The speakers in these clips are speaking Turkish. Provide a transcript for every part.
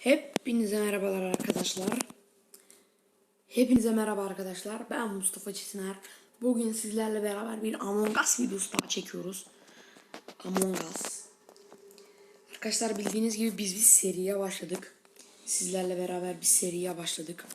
Hepinize merhabalar arkadaşlar. Hepinize merhaba arkadaşlar. Ben Mustafa Çesiner. Bugün sizlerle beraber bir Among Us videosu daha çekiyoruz. Among Us. Arkadaşlar bildiğiniz gibi biz bir seriye başladık. Sizlerle beraber bir seriye başladık.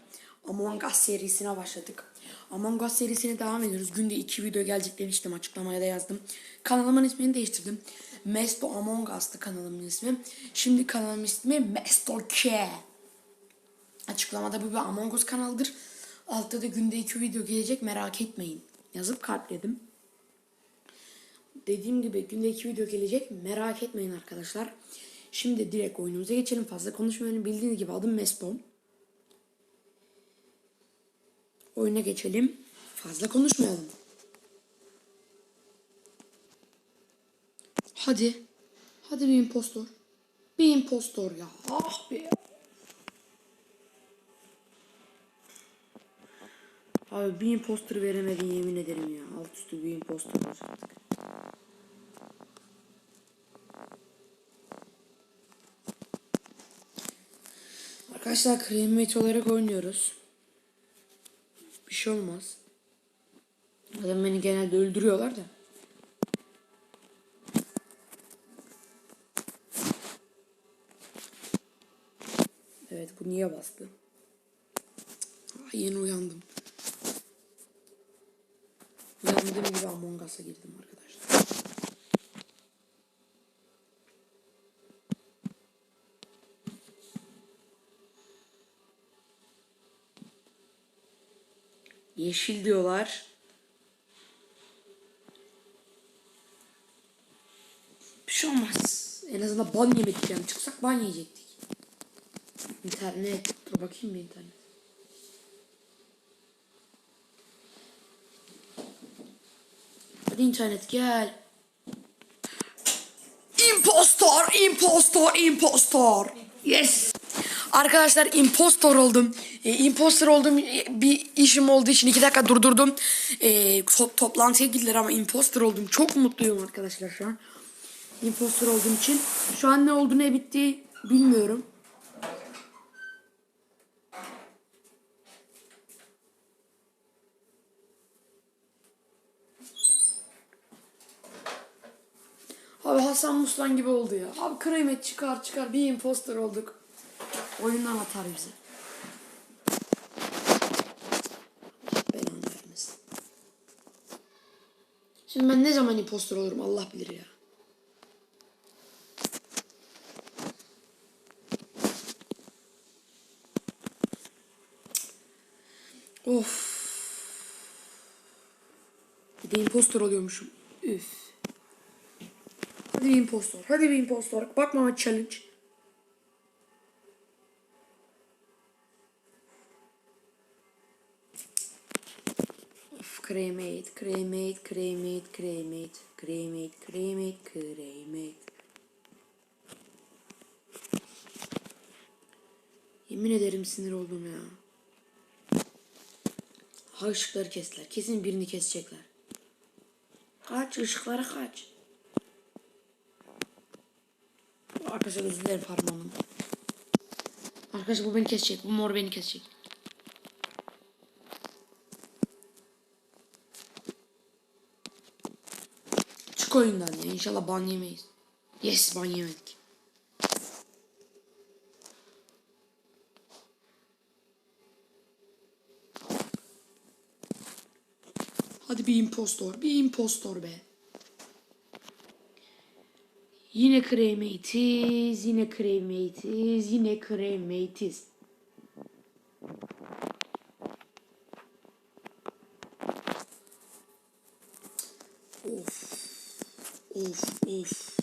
Among Us serisine başladık. Among Us serisine devam ediyoruz. Günde iki video gelecek demiştim. Açıklamaya da yazdım. Kanalımın ismini değiştirdim. Mesto Among Us'tı kanalımın ismi. Şimdi kanalımın ismi Mesto K. Açıklamada bu bir Among Us kanalıdır. Altta da günde iki video gelecek merak etmeyin. Yazıp kalpledim. Dediğim gibi günde iki video gelecek merak etmeyin arkadaşlar. Şimdi direkt oyunumuza geçelim. Fazla konuşmayalım. Bildiğiniz gibi adım Mesto. Oyuna geçelim. Fazla konuşmayalım. Hadi. Hadi bir impostor. Bir impostor ya. Ah be. Abi bir impostor veremedin yemin ederim ya. Alt üstü bir impostor olacaktık. Arkadaşlar kremiyet olarak oynuyoruz. Bir şey olmaz. Zaten beni genelde öldürüyorlar da. Evet bu niye bastı? Ay, yeni uyandım. Uyandığım gibi Among Us'a girdim arkadaşlar. Yeşil diyorlar. Bir şey olmaz. En azından ban yemedik yani. Çıksak ban yiyecektik. İnternet. Dur bakayım bir internet. Hadi internet gel. Impostor, impostor, impostor. Yes. Arkadaşlar impostor oldum. E, impostor oldum. E, bir işim olduğu için iki dakika durdurdum. E, to- toplantıya gittiler ama impostor oldum. Çok mutluyum arkadaşlar şu an. Impostor olduğum için. Şu an ne oldu ne bitti bilmiyorum. Abi Hasan Muslan gibi oldu ya. Abi kıymet çıkar çıkar bir impostor olduk. Oyundan atar bizi. Belanı vermesin. Şimdi ben ne zaman impostor olurum Allah bilir ya. Of. Bir de impostor oluyormuşum. Üf. Hadi bir impostor. Hadi bir impostor. Bakmama challenge. Cremate, cremate, cremate, cremate, cremate, cremate, cremate. Yemin ederim sinir oldum ya. Ha ışıkları kestiler. Kesin birini kesecekler. Kaç ışıklara kaç. Arkadaşlar özür dilerim parmağımın. Arkadaşlar bu beni kesecek. Bu mor beni kesecek. Çık oyundan ya. İnşallah ban yemeyiz. Yes ban yemedik. Hadi bir impostor. Bir impostor be. Yine cremate'iz, yine cremate'iz, yine cremate'iz. Of. Of of.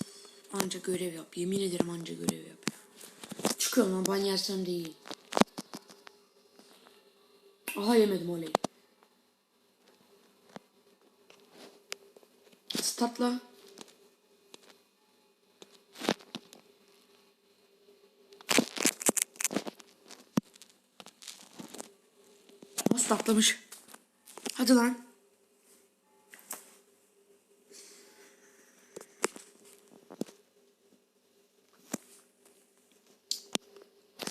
Anca görev yap. Yemin ederim anca görev yap. Çıkıyorum lan ban yersem de iyi. Aha yemedim oley. Startla. Atlamış? Hadi lan.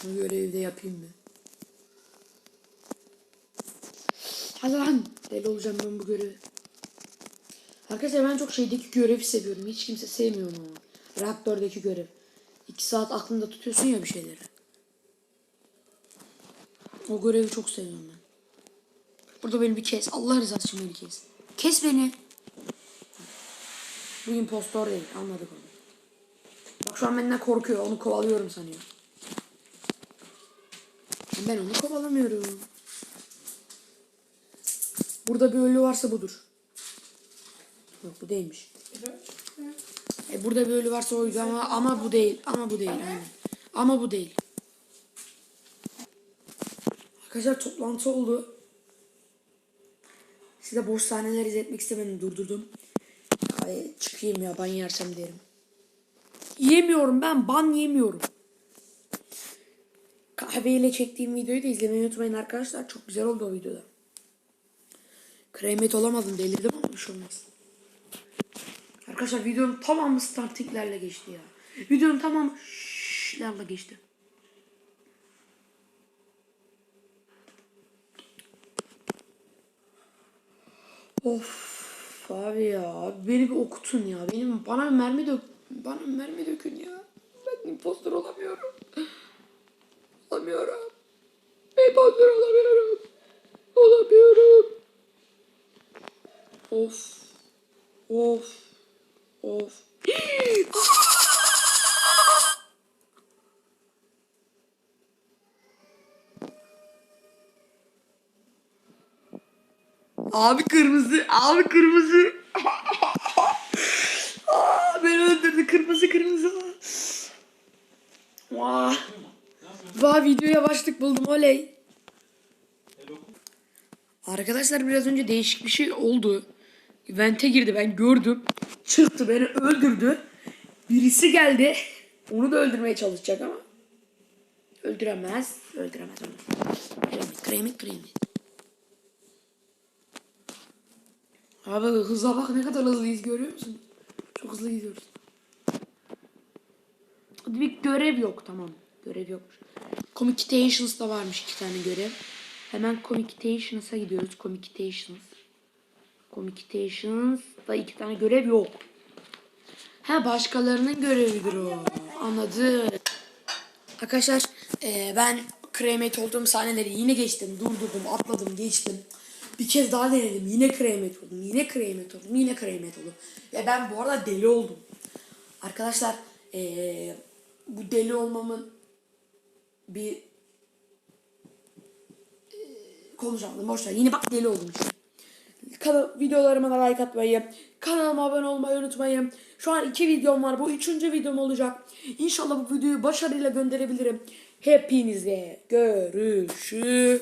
Bu görevi de yapayım mı? Hadi lan. Deli olacağım ben bu görevi. Arkadaşlar ben çok şeydeki görevi seviyorum. Hiç kimse sevmiyor onu. Reaktördeki görev. İki saat aklında tutuyorsun ya bir şeyleri. O görevi çok seviyorum ben. Burada beni bir kes. Allah rızası için beni kes. Kes beni. Bu impostor değil. Anladık onu. Bak şu an benden korkuyor. Onu kovalıyorum sanıyor. Ben onu kovalamıyorum. Burada bir ölü varsa budur. Yok bu değilmiş. E burada bir ölü varsa oydu ama ama bu değil. Ama bu değil. Aynen. Ama bu değil. Arkadaşlar toplantı oldu. Size boş sahneler izletmek istemedim. Durdurdum. Ay, çıkayım ya ban yersem derim. Yemiyorum ben ban yemiyorum. Kahveyle çektiğim videoyu da izlemeyi unutmayın arkadaşlar. Çok güzel oldu o videoda. Kremet olamadım delirdim ama bir şey olmaz. Arkadaşlar videonun tamamı startinglerle geçti ya. Videonun tamamı şşlerle geçti. Of abi ya beni bir okutun ya. Benim bana bir mermi dök bana bir mermi dökün ya. Ben impostor olamıyorum. Olamıyorum. Impostor olamıyorum. Olamıyorum. Of. Of. Of. Abi kırmızı, abi kırmızı. Aa, beni öldürdü kırmızı kırmızı. Vah. Vah videoya başlık buldum oley. Arkadaşlar biraz önce değişik bir şey oldu. Vente girdi ben gördüm. Çıktı beni öldürdü. Birisi geldi. Onu da öldürmeye çalışacak ama. Öldüremez. Öldüremez onu. Kremit kremit kremit. Abi hıza bak ne kadar hızlıyız görüyor musun? Çok hızlı gidiyoruz. Bir görev yok tamam. Görev yokmuş. Communications'da varmış iki tane görev. Hemen Communications'a gidiyoruz. Communications. Communications'da iki tane görev yok. Ha başkalarının görevidir o. Anladım. Arkadaşlar eee, ben kremet olduğum sahneleri yine geçtim. Durdurdum, atladım, geçtim. Bir kez daha denedim. Yine kremet oldum. Yine kremet oldum. Yine kremet oldum. Ve ben bu arada deli oldum. Arkadaşlar eee, bu deli olmamın bir konuşamadım. Boş ver. Yine bak deli oldum işte. Kanal, videolarıma da like atmayı, kanalıma abone olmayı unutmayın. Şu an iki videom var. Bu üçüncü videom olacak. İnşallah bu videoyu başarıyla gönderebilirim. Hepinize görüşürüz.